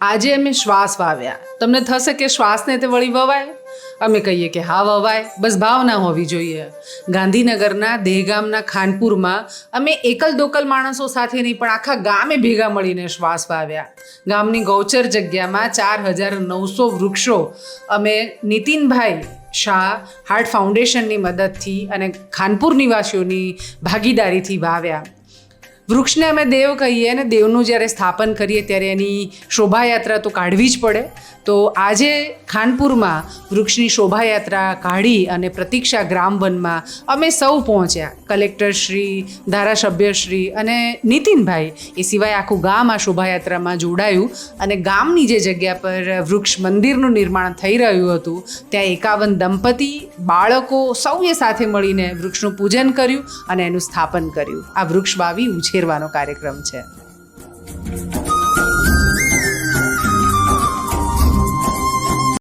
આજે અમે શ્વાસ વાવ્યા. તમને થશે કે શ્વાસને તે વળી વવાય? અમે કહીએ કે હા, વવાય. બસ ભાવના હોવી જોઈએ. ગાંધીનગરના દેહગામના ખાનપુરમાં અમે એકલ દોકલ માણસો સાથે નહીં, પણ આખા ગામે ભેગા મળીને શ્વાસ વાવ્યા. ગામની ગૌચર જગ્યામાં ચાર હજાર નવસો વૃક્ષો. અમે નીતિનભાઈ શાહ હાર્ટ ફાઉન્ડેશનની મદદથી અને ખાનપુર નિવાસીઓની ભાગીદારીથી વાવ્યા. વૃક્ષને અમે દેવ કહીએ અને દેવનું જ્યારે સ્થાપન કરીએ ત્યારે એની શોભાયાત્રા તો કાઢવી જ પડે. તો આજે ખાનપુરમાં વૃક્ષની શોભાયાત્રા કાઢી અને પ્રતીક્ષા ગ્રામવનમાં અમે સૌ પહોંચ્યા. કલેક્ટર શ્રી, ધારાસભ્ય અને નીતિનભાઈ. એ સિવાય આખું ગામ આ શોભાયાત્રામાં જોડાયું અને ગામની જે જગ્યા પર વૃક્ષ મંદિરનું નિર્માણ થઈ રહ્યું હતું, ત્યાં એકાવન દંપતી બાળકો સૌએ સાથે મળીને વૃક્ષનું પૂજન કર્યું અને એનું સ્થાપન કર્યું. આ વૃક્ષ વાવી ઉછેરવાનો કાર્યક્રમ છે.